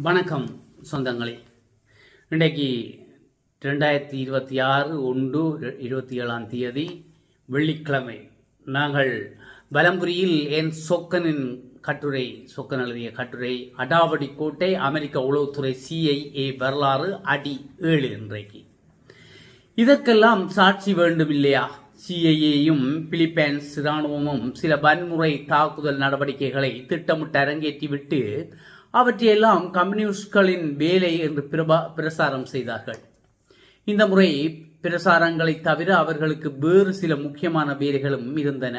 வணக்கம் சொந்தங்களே. இன்றைக்கு ரெண்டாயிரத்தி இருபத்தி ஆறு ஒன்று இருபத்தி ஏழாம் தேதி வெள்ளிக்கிழமை. நாங்கள் வலம்புரியில் என் சொக்கனின் கட்டுரை சொக்கன் எழுதிய கட்டுரை அடாவடி கோட்டை அமெரிக்க உளவுத்துறை சிஐஏ வரலாறு அடி ஏழு இன்றைக்கு. இதற்கெல்லாம் சாட்சி வேண்டும் இல்லையா சிஐஏயும் பிலிப்பைன்ஸ் இராணுவமும் சில வன்முறை தாக்குதல் நடவடிக்கைகளை திட்டமிட்டு அரங்கேற்றிவிட்டு அவற்றையெல்லாம் கம்யூனிஸ்ட்களின் வேலை என்று பிரபா பிரசாரம் செய்தார்கள். இந்த முறை பிரசாரங்களை தவிர அவர்களுக்கு வேறு சில முக்கியமான வேலைகளும் இருந்தன.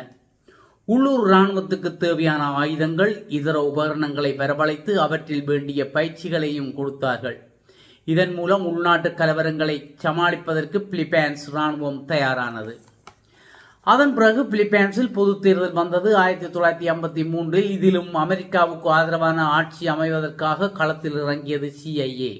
உள்ளூர் இராணுவத்துக்கு தேவையான ஆயுதங்கள் இதர உபகரணங்களை வரவழைத்து அவற்றில் வேண்டிய பயிற்சிகளையும் கொடுத்தார்கள். இதன் மூலம் உள்நாட்டு கலவரங்களை சமாளிப்பதற்கு பிலிப்பைன்ஸ் இராணுவம் தயாரானது. அதன் பிறகு பிலிப்பைன்ஸில் பொது தேர்தல் வந்தது. ஆயிரத்தி தொள்ளாயிரத்தி ஐம்பத்தி மூன்றில் இதிலும் அமெரிக்காவுக்கு ஆதரவான ஆட்சி அமைவதற்காக களத்தில் இறங்கியது சிஐஏ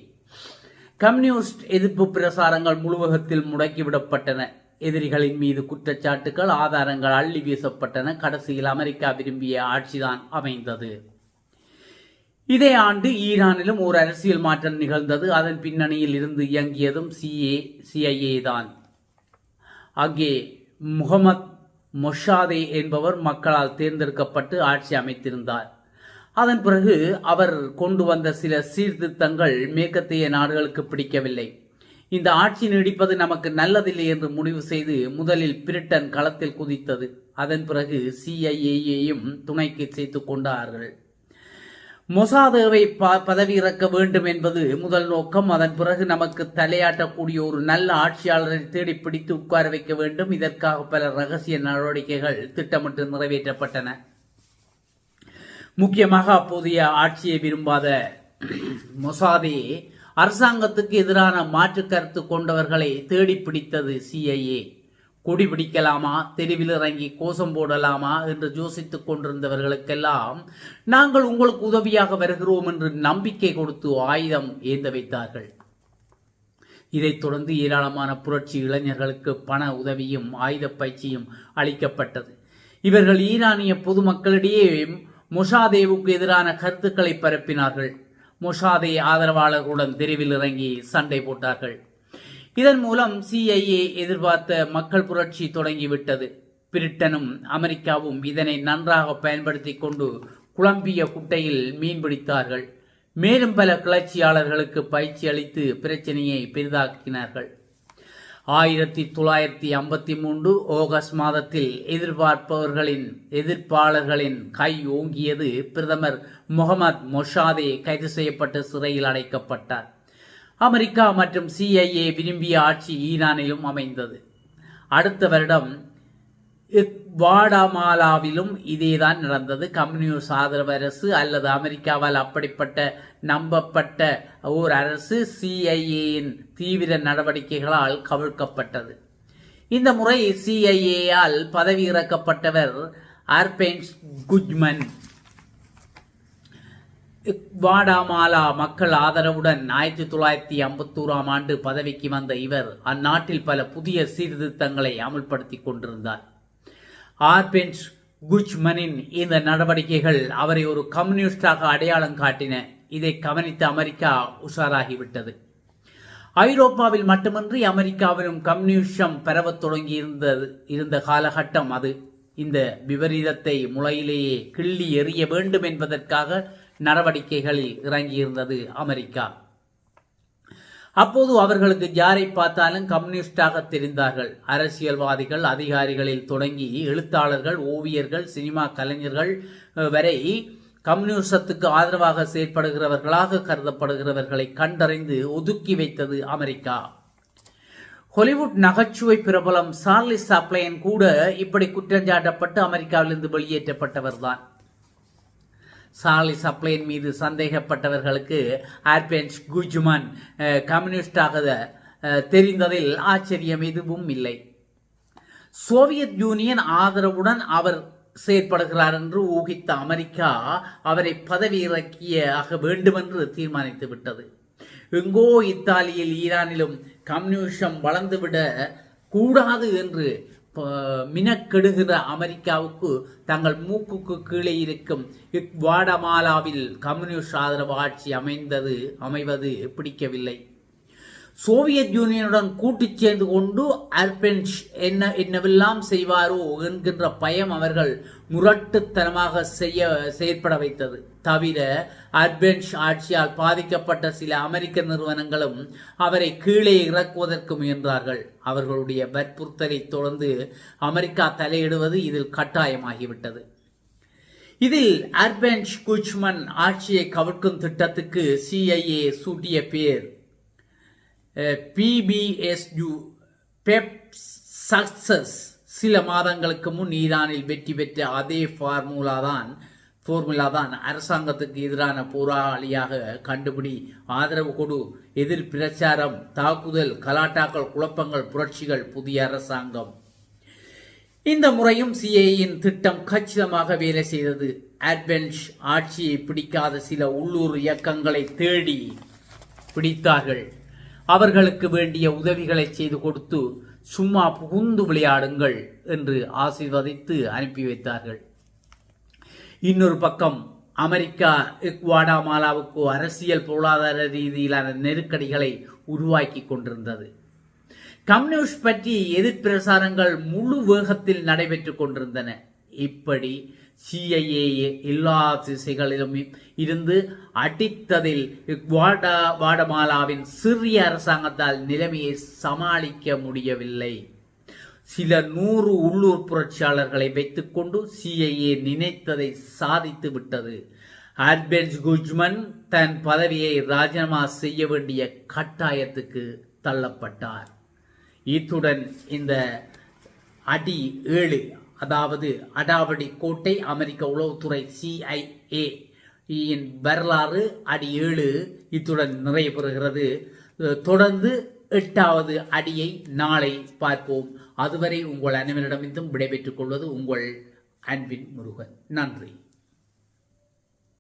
கம்யூனிஸ்ட் எதிர்ப்பு பிரசாரங்கள் முழுவகத்தில் முடக்கிவிடப்பட்டன. எதிரிகளின் மீது குற்றச்சாட்டுகள் ஆதாரங்கள் அள்ளி வீசப்பட்டன. கடைசியில் அமெரிக்கா விரும்பிய ஆட்சிதான் அமைந்தது. இதே ஆண்டு ஈரானிலும் ஒரு அரசியல் மாற்றம் நிகழ்ந்தது. அதன் பின்னணியில் இருந்து இயங்கியதும் சிஏ சிஐஏ தான். அங்கே முகமத் மொஷாதே என்பவர் மக்களால் தேர்ந்தெடுக்கப்பட்டு ஆட்சி அமைத்திருந்தார். அதன் பிறகு அவர் கொண்டு வந்த சில சீர்திருத்தங்கள் மேற்கத்திய நாடுகளுக்கு பிடிக்கவில்லை. இந்த ஆட்சி நீடிப்பது நமக்கு நல்லதில்லை என்று முடிவு செய்து முதலில் பிரிட்டன் களத்தில் குதித்தது. அதன் பிறகு சிஐஏயையும் துணைக்கு சேர்த்து கொண்டார்கள். மொசாதேவை ப பதவி இறக்க வேண்டும் என்பது முதல் நோக்கம். அதன் பிறகு நமக்கு தலையாட்டக்கூடிய ஒரு நல்ல ஆட்சியாளரை தேடி பிடித்து உட்கார வைக்க வேண்டும். இதற்காக பல ரகசிய நடவடிக்கைகள் திட்டமிட்டு நிறைவேற்றப்பட்டன. முக்கியமாக அப்போதைய ஆட்சியை விரும்பாத மொசாதே அரசாங்கத்துக்கு எதிரான மாற்று கருத்து கொண்டவர்களை தேடி பிடித்தது சிஐஏ கொடி பிடிக்கலாமா? தெருவில் இறங்கி கோஷம் போடலாமா? என்று யோசித்துக் கொண்டிருந்தவர்களுக்கெல்லாம் நாங்கள் உங்களுக்கு உதவியாக வருகிறோம் என்று நம்பிக்கை கொடுத்து ஆயுதம் ஏந்த வைத்தார்கள். இதைத் தொடர்ந்து ஏராளமான புரட்சி இளைஞர்களுக்கு பண உதவியும் ஆயுத பயிற்சியும் அளிக்கப்பட்டது. இவர்கள் ஈரானிய பொதுமக்களிடையே மொஷாதேவுக்கு எதிரான கருத்துக்களை பரப்பினார்கள். மொஷாதே ஆதரவாளர்களுடன் தெருவில் இறங்கி சண்டை போட்டார்கள். இதன் மூலம் சிஐஏ எதிர்பார்த்த மக்கள் புரட்சி தொடங்கிவிட்டது. பிரிட்டனும் அமெரிக்காவும் இதனை நன்றாக பயன்படுத்தி கொண்டு குழம்பிய குட்டையில் மீன்பிடித்தார்கள் மேலும் பல கிளர்ச்சியாளர்களுக்கு பயிற்சி அளித்து பிரச்சனையை பெரிதாக்கினார்கள். ஆயிரத்தி தொள்ளாயிரத்தி ஐம்பத்தி மூன்று ஆகஸ்ட் மாதத்தில் எதிர்பார்ப்பவர்களின் எதிர்ப்பாளர்களின் கை ஓங்கியது பிரதமர் முகமது மொஷாதே கைது செய்யப்பட்டு சிறையில் அடைக்கப்பட்டார். அமெரிக்கா மற்றும் சிஐஏ விரும்பிய ஆட்சி ஈரானிலும் அமைந்தது. அடுத்த வருடம் வாடாமாலாவிலும் இதேதான் நடந்தது. கம்யூனிஸ்ட் ஆதரவு அரசு அல்லது அமெரிக்காவால் அப்படிப்பட்ட நம்பப்பட்ட ஓர் அரசு சிஐஏயின் தீவிர நடவடிக்கைகளால் கவிழ்க்கப்பட்டது. இந்த முறை சிஐஏயால் பதவி இறக்கப்பட்டவர் ஆர்பென்ஸ் குஜ்மன் வாடாமாலா மக்கள் ஆதரவுடன் ஆயிரத்தி தொள்ளாயிரத்தி ஐம்பத்தோராம் ஆண்டு பதவிக்கு வந்த இவர் அந்நாட்டில் பல புதிய சீர்திருத்தங்களை அமல்படுத்தி கொண்டிருந்தார். ஆர்பென்ஸ் குச்மனின் இந்த நடவடிக்கைகள் அவரை ஒரு கம்யூனிஸ்டாக அடையாளம் காட்டின. இதை கவனித்த அமெரிக்கா உஷாராகிவிட்டது. ஐரோப்பாவில் மட்டுமின்றி அமெரிக்காவிலும் கம்யூனிசம் பரவத் தொடங்கி இருந்தது இருந்த காலகட்டம் அது. இந்த விபரீதத்தை முளையிலேயே கிள்ளி எறிய வேண்டும் என்பதற்காக நடவடிக்கைகளில் இறங்கியிருந்தது அமெரிக்கா. அப்போது அவர்களுக்கு யாரை பார்த்தாலும் கம்யூனிஸ்டாக தெரிந்தார்கள். அரசியல்வாதிகள் அதிகாரிகளில் தொடங்கி எழுத்தாளர்கள் ஓவியர்கள் சினிமா கலைஞர்கள் வரை கம்யூனிசத்துக்கு ஆதரவாக செயற்படுகிறவர்களாக கருதப்படுகிறவர்களை கண்டறிந்து ஒதுக்கி வைத்தது அமெரிக்கா. ஹாலிவுட் நகைச்சுவை பிரபலம் சார்லி சாப்ளையன் கூட இப்படி குற்றஞ்சாட்டப்பட்டு அமெரிக்காவிலிருந்து வெளியேற்றப்பட்டவர்தான். சார்லி சப்ளைன் மீது சந்தேகப்பட்டவர்களுக்கு ஆர்பென்ஸ் குஜ்மன் கம்யூனிஸ்டாக தெரிந்ததில் ஆச்சரியம் எதுவும் இல்லை. சோவியத் யூனியன் ஆதரவுடன் அவர் செயற்படுகிறார் என்று ஊகித்த அமெரிக்கா அவரை பதவி இறக்கியாக வேண்டுமென்று தீர்மானித்து விட்டது. எங்கோ இத்தாலியில் ஈரானிலும் கம்யூனிசம் வளர்ந்துவிட கூடாது என்று மினக்கெடுகிற அமெரிக்காவுக்கு தங்கள் மூக்குக்கு கீழே இருக்கும் இக்வாடமாலாவில் கம்யூனிஸ்ட் ஆதரவு ஆட்சி அமைந்தது அமைவது பிடிக்கவில்லை. சோவியத் யூனியனுடன் கூட்டுச் சேர்ந்து கொண்டு அர்பென்ஷ் என்ன என்னவெல்லாம் செய்வாரோ என்கின்ற பயம் அவர்கள் முரட்டுத்தனமாக செய்ய செயற்பட வைத்தது. தவிர அல்பென்ஷ் ஆட்சியால் பாதிக்கப்பட்ட சில அமெரிக்க நிறுவனங்களும் அவரை கீழே இறக்குவதற்கு முயன்றார்கள். அவர்களுடைய வற்புறுத்தலை தொடர்ந்து அமெரிக்கா தலையிடுவது இதில் கட்டாயமாகிவிட்டது. இதில் அர்பென்ஷ் குச்மன் ஆட்சியை கவிழ்க்கும் திட்டத்துக்கு சிஐஏ சூட்டிய பேர் பிபிஎஸ்யூ பெப் சக்சஸ் சில மாதங்களுக்கு முன் ஈரானில் வெற்றி பெற்ற அதே ஃபார்முலா தான் ஃபார்முலா தான் அரசாங்கத்துக்கு எதிரான போராளியாக கண்டுபிடி ஆதரவு கொடு. எதிர் பிரச்சாரம் தாக்குதல் கலாட்டாக்கள் குழப்பங்கள் புரட்சிகள் புதிய அரசாங்கம். இந்த முறையும் சிஏயின் திட்டம் கச்சிதமாக வேலை செய்தது. அட்வென்ச் ஆட்சியை பிடிக்காத சில உள்ளூர் இயக்கங்களை தேடி பிடித்தார்கள். அவர்களுக்கு வேண்டிய உதவிகளை செய்து கொடுத்து சும்மா புகுந்து விளையாடுங்கள் என்று ஆசீர்வதித்து அனுப்பி வைத்தார்கள். இன்னொரு பக்கம் அமெரிக்கா குவாடாமாலாவுக்கு அரசியல் பொருளாதார ரீதியிலான நெருக்கடிகளை உருவாக்கி கொண்டிருந்தது. கம்யூனிஸ்ட் பற்றி எதிர்ப்பிரசாரங்கள் முழு வேகத்தில் நடைபெற்றுக் கொண்டிருந்தன. இப்படி சிஐஏ எல்லா திசைகளிலும் இருந்து அடித்ததில் வாடா வாடமாலாவின் சிறிய அரசாங்கத்தால் நிலைமையை சமாளிக்க முடியவில்லை. சில நூறு உள்ளூர் புரட்சியாளர்களை வைத்துக்கொண்டு சிஐஏ நினைத்ததை சாதித்து விட்டது. அர்பென்ஸ் குஜ்மன் தன் பதவியை ராஜினாமா செய்ய வேண்டிய கட்டாயத்துக்கு தள்ளப்பட்டார். இத்துடன் இந்த அடி ஏழு அதாவது அடாவடி கோட்டை அமெரிக்க உளவுத்துறை சிஐஏ இன் வரலாறு அடி ஏழு இத்துடன் நிறைவு பெறுகிறது. தொடர்ந்து எட்டாவது அடியை நாளை பார்ப்போம். அதுவரை உங்கள் அனைவரிடமிருந்தும் விடைபெற்றுக் கொள்வது உங்கள் அன்பின் முருகன். நன்றி.